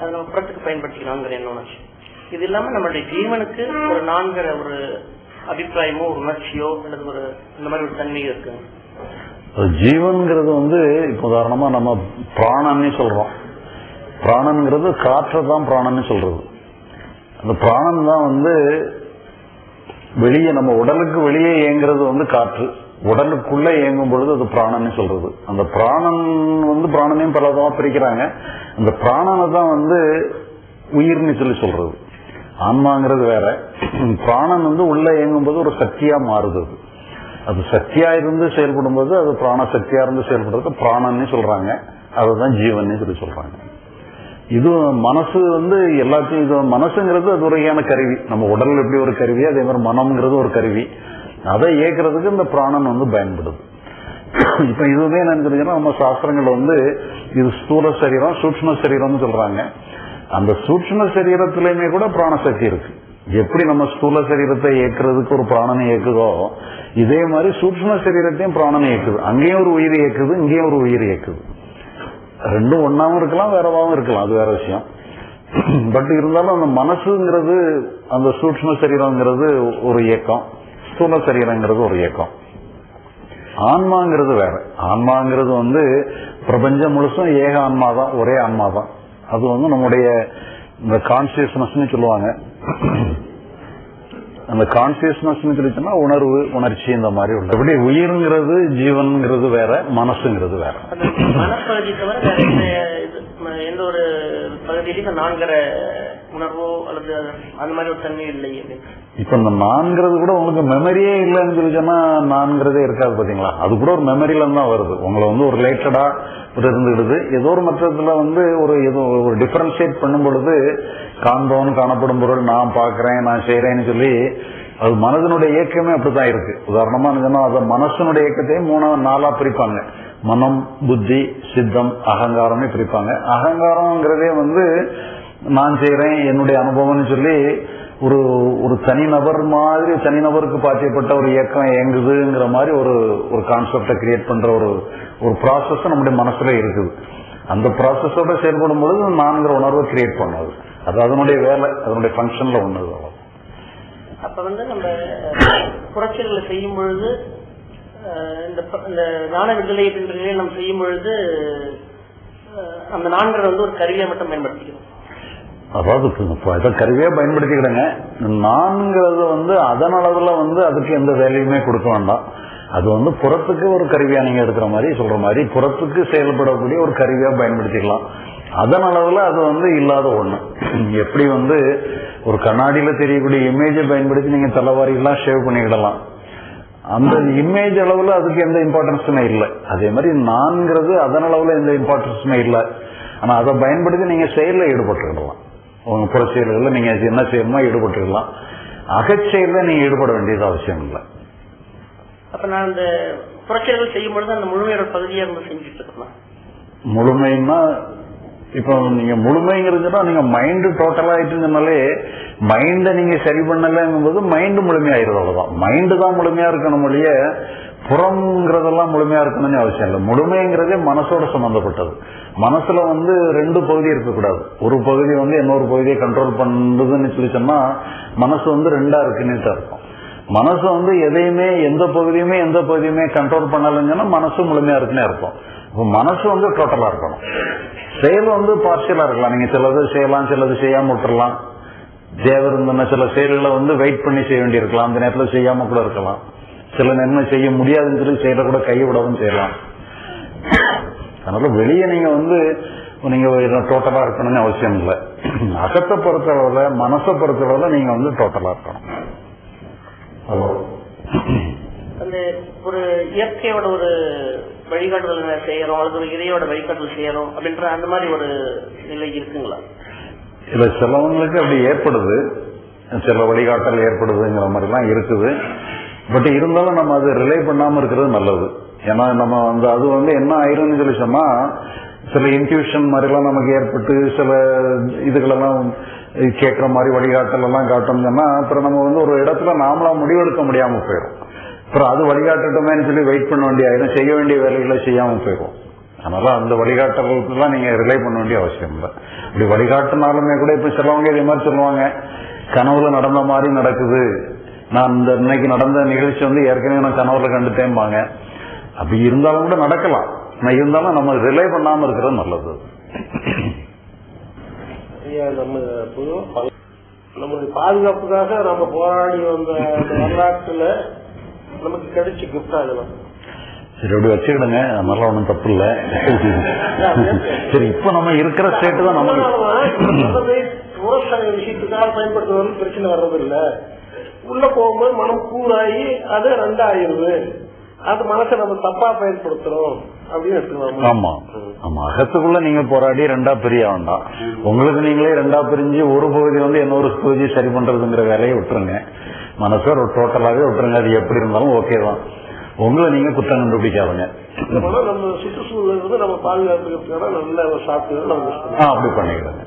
அதை நம்ம புறத்துக்கு பயன்படுத்திக்கலாங்கிற எண்ணம் உணர்ச்சி இது இல்லாம நம்மளுடைய ஜீவனுக்கு ஒரு நான்கிற ஒரு அபிப்பிராயமோ ஒரு உணர்ச்சியோ அல்லது ஒரு இந்த மாதிரி ஒரு தன்மையோ இருக்கு. ஜீவன்கிறது வந்து இப்போ உதாரணமா நம்ம பிராணன்னு சொல்றோம். பிராணன்கிறது காற்று தான் பிராணன்னு சொல்றது. அந்த பிராணம் தான் வந்து வெளியே நம்ம உடலுக்கு வெளியே இயங்குறது வந்து காற்று. உடலுக்குள்ள இயங்கும் பொழுது அது பிராணன்னு சொல்றது. அந்த பிராணன் வந்து பிராணனையும் பல விதமா பிரிக்கிறாங்க. அந்த பிராணனை தான் வந்து உயிர்னு சொல்லி சொல்றது. ஆன்மாங்கிறது வேற. பிராணன் வந்து உள்ள இயங்கும் போது ஒரு சக்தியா மாறுது அது. சக்தியா இருந்து செயல்படும் போது அது பிராண சக்தியா இருந்து செயல்படுறது பிராணன்னு சொல்றாங்க. அதுதான் ஜீவன் சொல்லி சொல்றாங்க. இது மனசு வந்து எல்லாத்தையும் இது மனசுங்கிறது அது ஒரு வகையான கருவி. நம்ம உடல் எப்படி ஒரு கருவி அதே மாதிரி மனம்ங்கிறது ஒரு கருவி. அதை இயக்குறதுக்கு இந்த பிராணன் வந்து பயன்படுது. இப்ப இதுவுமே என்னன்னு தெரிஞ்சுன்னா நம்ம சாஸ்திரங்கள் வந்து இது ஸ்தூல சரீரம் சூக்ஷ்ம சரீரம்னு சொல்றாங்க. அந்த சூக்ஷ்ம சரீரத்திலயுமே கூட பிராணசக்தி இருக்கு. எப்படி நம்ம ஸ்தூல சரீரத்தை இயக்குறதுக்கு ஒரு பிராணனை இயக்குதோ இதே மாதிரி சூக்ஷ்ம சரீரத்தையும் பிராணனை இயக்குது. அங்கேயும் ஒரு உயிர் இயக்குது இங்கேயும் ஒரு உயிர் இயக்குது. ரெண்டும் ஒன்னாவும் இருக்கலாம் வேறவாவும் இருக்கலாம். அது வேற விஷயம். பட் இருந்தாலும் அந்த மனசுங்கிறது அந்த சூக்ஷ்ம சரீரம்ங்கிறது ஒரு இயக்கம். ஸ்தூல சரீரங்கிறது ஒரு இயக்கம். ஆன்மாங்கிறது வேற. ஆன்மாங்கிறது வந்து பிரபஞ்சம் முழுசும் ஏக ஆன்மா தான் ஒரே ஆன்மா தான் அது வந்து நம்முடைய இந்த கான்சியஸ்னஸ் சொல்லுவாங்க. அந்த கான்சியஸ்னஸ் சொல்லிச்சுன்னா உணர்வு உணர்ச்சி இந்த மாதிரி உள்ள. எப்படி உயிர்ங்கிறது ஜீவன்ங்கிறது வேற மனசுங்கிறது வேற. மனப்பகுதி தவிர எந்த ஒரு பகுதியிலையும் நான்கிற உணர்வோ அல்லது அந்த மாதிரி ஒரு தன்மை இல்லை இப்ப இந்த நான்கிறது கூட உங்களுக்கு மெமரியே இல்லைன்னு சொல்லி சொன்னா நான்கிறதே இருக்காது பாத்தீங்களா? அது கூட ஒரு மெமரியில தான் வருது. உங்களை வந்து ஒரு ரிலேட்டடா இருந்துகிடுது ஏதோ ஒரு மற்றதுல வந்து ஒரு ஏதோ ஒரு டிஃபரன்ஷியேட் பண்ணும் பொழுது காண்பவன் காணப்படும் பொருள் நான் பார்க்கறேன் நான் செய்யறேன்னு சொல்லி அது மனதினுடைய இயக்கமே அப்படித்தான் இருக்கு. உதாரணமா சொன்னா அதை மனசனுடைய இயக்கத்தையும் மூணா நாளா பிரிப்பாங்க. மனம் புத்தி சித்தம் அகங்காரமே பிரிப்பாங்க. அகங்காரம்ங்கிறதே வந்து நான் செய்யறேன் என்னுடைய அனுபவம்னு சொல்லி ஒரு ஒரு தனிநபர் மாதிரி தனிநபருக்கு பாத்தியப்பட்ட ஒரு இயக்கம் இயங்குதுங்கிற மாதிரி ஒரு ஒரு கான்செப்டை கிரியேட் பண்ற ஒரு ஒரு ப்ராசஸ் நம்முடைய மனசுல இருக்குது. அந்த ப்ராசஸோட செயல்படும் பொழுது நான்கிற உணர்வை கிரியேட் பண்ணது. அது அதனுடைய வேலை அதனுடைய ஃபங்க்ஷன்ல ஒண்ணு அப்ப வந்து நம்ம புரட்சிகளை செய்யும் பொழுது இந்த நாண விடுதலை நம்ம செய்யும் பொழுது அந்த நான்கரை வந்து ஒரு கருவியை மட்டும் பயன்படுத்திக்கிறோம். அதாவது இதை பயன்படுத்திக்கிடுங்க நான்கிறது வந்து அதன் அளவில் வந்து அதுக்கு எந்த வேலையுமே கொடுக்க வேண்டாம். அது வந்து புறத்துக்கு ஒரு கருவியாக நீங்கள் எடுக்கிற மாதிரி சொல்கிற மாதிரி புறத்துக்கு செயல்படக்கூடிய ஒரு கருவியாக பயன்படுத்திக்கலாம். அதன் அளவில் அது வந்து இல்லாத ஒன்று எப்படி வந்து ஒரு கண்ணாடியில் தெரியக்கூடிய இமேஜை பயன்படுத்தி நீங்கள் தலைவாரிகள்லாம் ஷேவ் பண்ணிக்கிடலாம். அந்த இமேஜ் அளவில் அதுக்கு எந்த இம்பார்ட்டன்ஸுமே இல்லை. அதே மாதிரி நான்கிறது அதன் அளவில் எந்த இம்பார்ட்டன்ஸுமே இல்லை. ஆனால் அதை பயன்படுத்தி நீங்கள் செயலில் ஈடுபட்டுக்கிடலாம். உங்க புற செயல்களில் நீங்க என்ன செய்யணுமோ ஈடுபட்டுக்கலாம். அகச்செயல்ல நீங்க ஈடுபட வேண்டியது அவசியம் இல்லை. அப்ப நான் இந்த புரட்சிகள் செய்யும் பொழுது அந்த முழுமையோட பகுதியா இருந்து செஞ்சுட்டு இருக்கணும் முழுமைன்னா இப்போ நீங்க முழுமைங்கிறதுனா நீங்க மைண்ட் டோட்டலா ஆயிட்டுனாலே மைண்டை நீங்க சரி பண்ணலங்கும் போது மைண்ட் முழுமையாயிருது அவ்வளவுதான். மைண்டு தான் முழுமையா இருக்கணும் ஒழிய புறம்ங்கிறதெல்லாம் முழுமையா இருக்கணும்னு அவசியம் இல்லை. முழுமைங்கிறதே மனசோட சம்பந்தப்பட்டது. மனசுல வந்து ரெண்டு பகுதி இருக்கக்கூடாது. ஒரு பகுதி வந்து இன்னொரு பகுதியை கண்ட்ரோல் பண்ணுதுன்னு சொல்லி சொன்னா மனசு வந்து ரெண்டா இருக்குன்னு அர்த்தம் மனசு வந்து எதையுமே எந்த பகுதியுமே எந்த பகுதியுமே கண்ட்ரோல் பண்ணலைங்கன்னா மனசு முழுமையா இருக்குன்னு அர்த்தம் மனசு வந்து டோட்டலா இருக்கணும். செயல் வந்து பார்சியலா இருக்கலாம். நீங்க சிலது செய்யலாம் சிலது செய்யாம விட்டுறலாம். தேவர் இருந்தன சில செயல்களை வந்து வெயிட் பண்ணி செய்ய வேண்டியிருக்கலாம். அந்த நேரத்தில் செய்யாம கூட இருக்கலாம். சில நேரம் செய்ய முடியாதுன்னு சொல்லி செயலை கூட கைவிடவும் செய்யலாம். அதனால வெளியே நீங்க வந்து நீங்க டோட்டலா இருக்கணும்னு அவசியம் இல்லை. அகத்தை பொறுத்தளவுல மனசை பொறுத்தளவுல நீங்க வந்து டோட்டலா இருக்கணும். அந்த ஒரு இயற்கையோட ஒரு வழிகாட்டுதல் செய்யறோம்? அல்லது ஒரு இறையோட வழிகாட்டுதல் செய்யறோம்? அப்படின்ற அந்த மாதிரி ஒரு நிலை இருக்குங்களா? இல்ல சிலவங்களுக்கு அப்படி ஏற்படுது. சில வழிகாட்டல் ஏற்படுதுங்கிற மாதிரிலாம் இருக்குது. பட் இருந்தாலும் நம்ம அதை ரிலே பண்ணாமல் இருக்கிறது நல்லது. ஏன்னா நம்ம வந்து அது வந்து என்ன ஆயிரும்னு சொல்லி சொன்னா சில இன்ட்யூஷன் மாதிரிலாம் நமக்கு ஏற்பட்டு சில இதுகளெல்லாம் கேட்குற மாதிரி வழிகாட்டல் எல்லாம் காட்டோம்னு சொன்னா அப்புறம் நம்ம வந்து ஒரு இடத்துல நாமளா முடிவெடுக்க முடியாம போயிடும் அப்புறம் அது வழிகாட்டட்டுமேன்னு சொல்லி வெயிட் பண்ண வேண்டிய ஆயிடும் செய்ய வேண்டிய வேலைகளை செய்யாம போயிடும் அதனால அந்த வழிகாட்டலாம் நீங்க ரிலே பண்ண வேண்டிய அவசியம் இல்லை. இப்படி வழிகாட்டினாலுமே கூட இப்ப சிலவங்க இதே மாதிரி சொல்லுவாங்க கனவுல நடந்த மாதிரி நடக்குது நான் இந்த இன்னைக்கு நடந்த நிகழ்ச்சி வந்து ஏற்கனவே நான் கனவுல கண்டுட்டேன்பாங்க அப்படி இருந்தாலும் கூட நடக்கலாம். நான் இருந்தாலும் நம்ம ரிலே பண்ணாம இருக்கிறது நல்லது. நம்மளுடைய பாதுகாப்புக்காக நம்ம போராடி வந்த வரலாற்றுல நமக்கு கிடைச்ச கிஃப்ட் அதெல்லாம் சரி அப்படி வச்சுக்கிடுங்க. அதனால ஒன்றும் தப்பு இல்லை சரி இப்ப நம்ம இருக்கிற ஸ்டேட் தான் நமக்கு விவசாய விஷயத்துக்காக பயன்படுத்துவது பிரச்சனை வர்றது இல்ல உள்ள போகும்போது மனம் கூறாகி அது ரெண்டாயிருது அது மனசை நம்ம தப்பா பயன்படுத்துறோம் ஆமா. ஆமா. அகத்துக்குள்ள நீங்க போராடி ரெண்டா பிரிய வேண்டாம். உங்களுக்கு நீங்களே ரெண்டா பிரிஞ்சு ஒரு பகுதி வந்து இன்னொரு பகுதி சரி பண்றதுங்கிற வேலையை விட்டுருங்க. மனசை ஒரு டோட்டலாவே விட்டுருங்க. அது எப்படி இருந்தாலும் ஓகே தான். உங்களை நீங்க குற்றம் கண்டுபிடிக்காதுங்க. நம்ம சுற்றுச்சூழல் வந்து நம்ம பாதுகாத்துக்கிறதுக்கான நல்ல சாப்பிட்டு அப்படி பண்ணிக்கிறேங்க